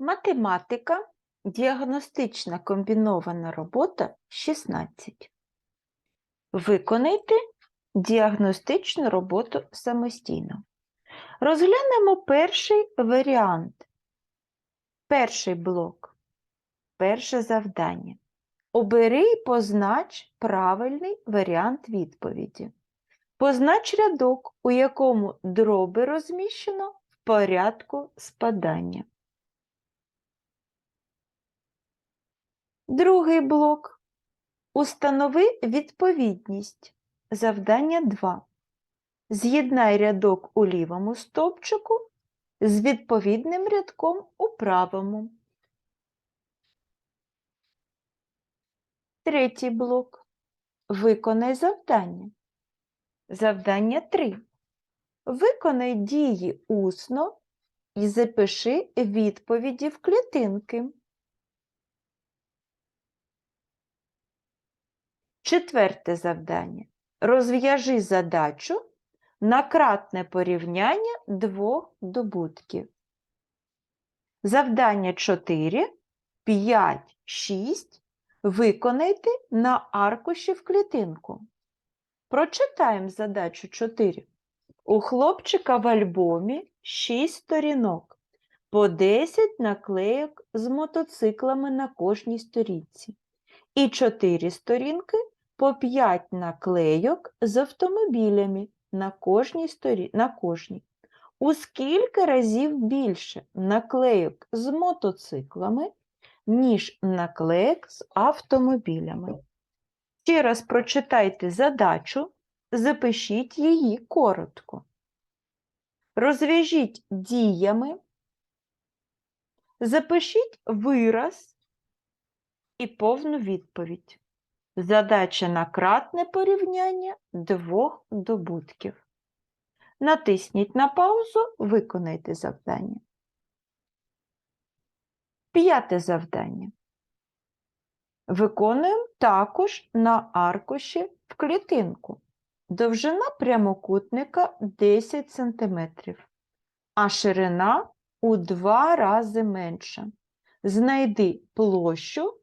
Математика. Діагностична комбінована робота 16. Виконайте діагностичну роботу самостійно. Розглянемо перший варіант. Перший блок. Перше завдання. Обери і познач правильний варіант відповіді. Познач рядок, у якому дроби розміщено в порядку спадання. Другий блок. Установи відповідність. Завдання 2. З'єднай рядок у лівому стовпчику з відповідним рядком у правому. Третій блок. Виконай завдання. Завдання 3. Виконай дії усно і запиши відповіді в клітинки. Четверте завдання. Розв'яжи задачу на кратне порівняння двох добутків. Завдання 4, 5, 6 виконайте на аркуші в клітинку. Прочитаємо задачу 4. У хлопчика в альбомі 6 сторінок, по 10 наклейок з мотоциклами на кожній сторінці і 4 сторінки по 5 наклейок з автомобілями на кожній сторі... на кожній. У скільки разів більше наклейок з мотоциклами, ніж наклейок з автомобілями. Ще раз прочитайте задачу, запишіть її коротко. Розв'яжіть діями, запишіть вираз і повну відповідь. Задача на кратне порівняння двох добутків. Натисніть на паузу, виконайте завдання. П'яте завдання. Виконуємо також на аркуші в клітинку. Довжина прямокутника 10 см, а ширина у два рази менша. Знайди площу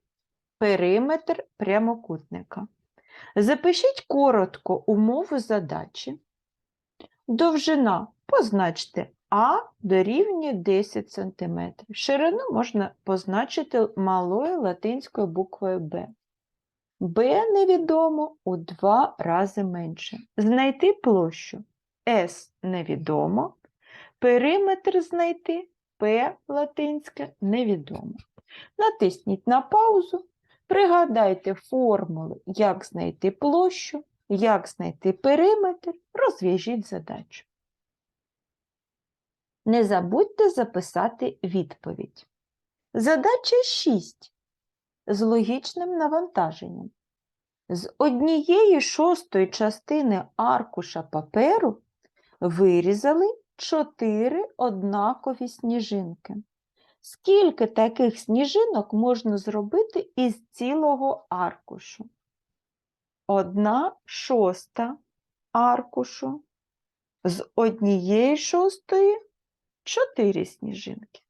периметр прямокутника. Запишіть коротко умову задачі. Довжина позначте А дорівнює 10 см. Ширину можна позначити малою латинською буквою Б. Б невідомо у два рази менше. Знайти площу С невідомо, периметр знайти П латинське невідомо. Натисніть на паузу Пригадайте формули, як знайти площу, як знайти периметр, розв'яжіть задачу. Не забудьте записати відповідь. Задача 6 з логічним навантаженням. З однієї шостої частини аркуша паперу вирізали 4 однакові сніжинки. Скільки таких сніжинок можна зробити із цілого аркушу? Одна шоста аркушу. З однієї шостої чотири сніжинки.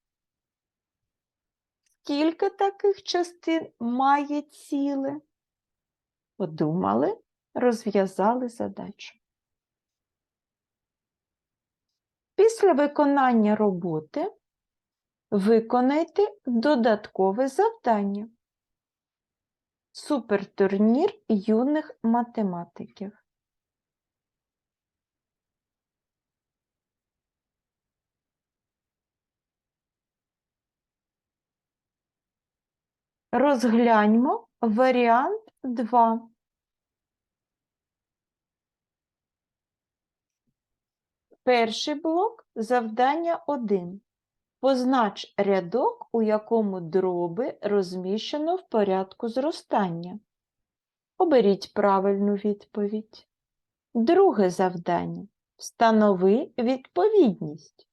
Скільки таких частин має ціле? Подумали, розв'язали задачу. Після виконання роботи Виконайте додаткове завдання. Супертурнір юних математиків. Розгляньмо варіант 2. Перший блок завдання 1. Познач рядок, у якому дроби розміщено в порядку зростання. Оберіть правильну відповідь. Друге завдання. Встанови відповідність.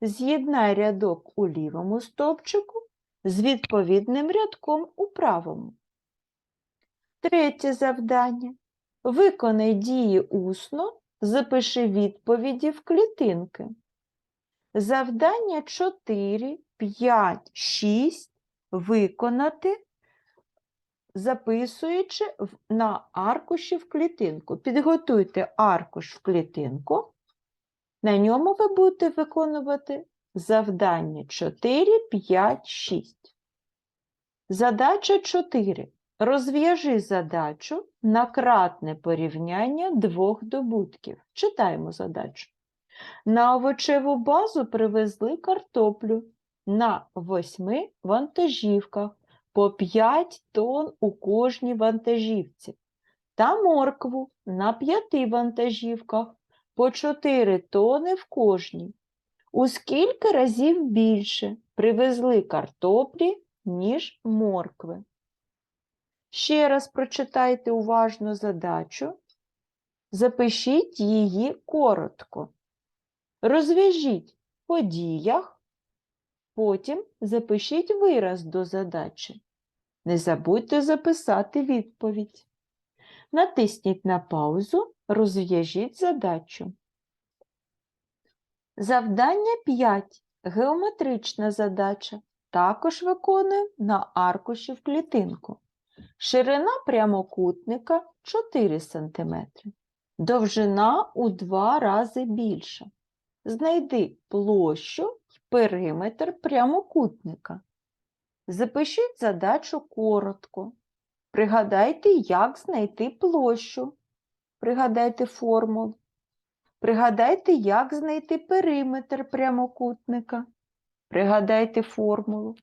З'єднай рядок у лівому стовпчику з відповідним рядком у правому. Третє завдання. Виконай дії усно, запиши відповіді в клітинки. Завдання 4, 5, 6 виконати, записуючи на аркуші в клітинку. Підготуйте аркуш в клітинку. На ньому ви будете виконувати завдання 4, 5, 6. Задача 4. Розв'яжи задачу на кратне порівняння двох добутків. Читаємо задачу. На овочеву базу привезли картоплю на восьми вантажівках по 5 тонн у кожній вантажівці та моркву на п'яти вантажівках по 4 тони в кожній. У скільки разів більше привезли картоплі, ніж моркви. Ще раз прочитайте уважно задачу, запишіть її коротко. Розв'яжіть в подіях, потім запишіть вираз до задачі. Не забудьте записати відповідь. Натисніть на паузу, розв'яжіть задачу. Завдання 5. Геометрична задача. Також виконуємо на аркуші в клітинку. Ширина прямокутника 4 см. Довжина у 2 рази більша. Знайди площу і периметр прямокутника. Запишіть задачу коротко. Пригадайте, як знайти площу. Пригадайте формулу. Пригадайте, як знайти периметр прямокутника. Пригадайте формулу.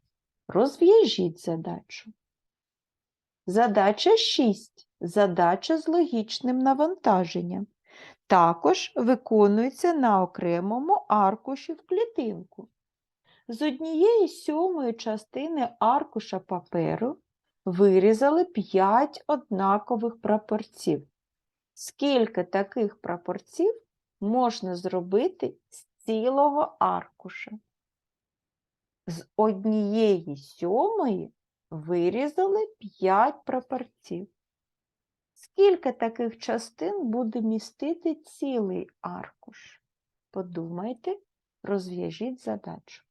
Розв'яжіть задачу. Задача 6. Задача з логічним навантаженням. Також виконується на окремому аркуші в клітинку. З однієї сьомої частини аркуша паперу вирізали 5 однакових прапорців. Скільки таких прапорців можна зробити з цілого аркуша? З однієї сьомої вирізали 5 прапорців. Скільки таких частин буде містити цілий аркуш? Подумайте, розв'яжіть задачу.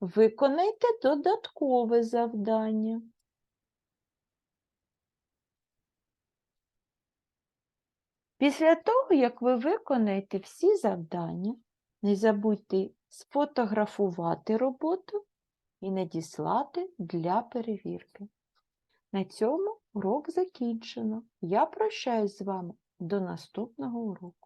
Виконайте додаткове завдання. Після того, як ви виконаєте всі завдання, не забудьте сфотографувати роботу і надіслати для перевірки. На цьому урок закінчено. Я прощаюсь з вами до наступного уроку.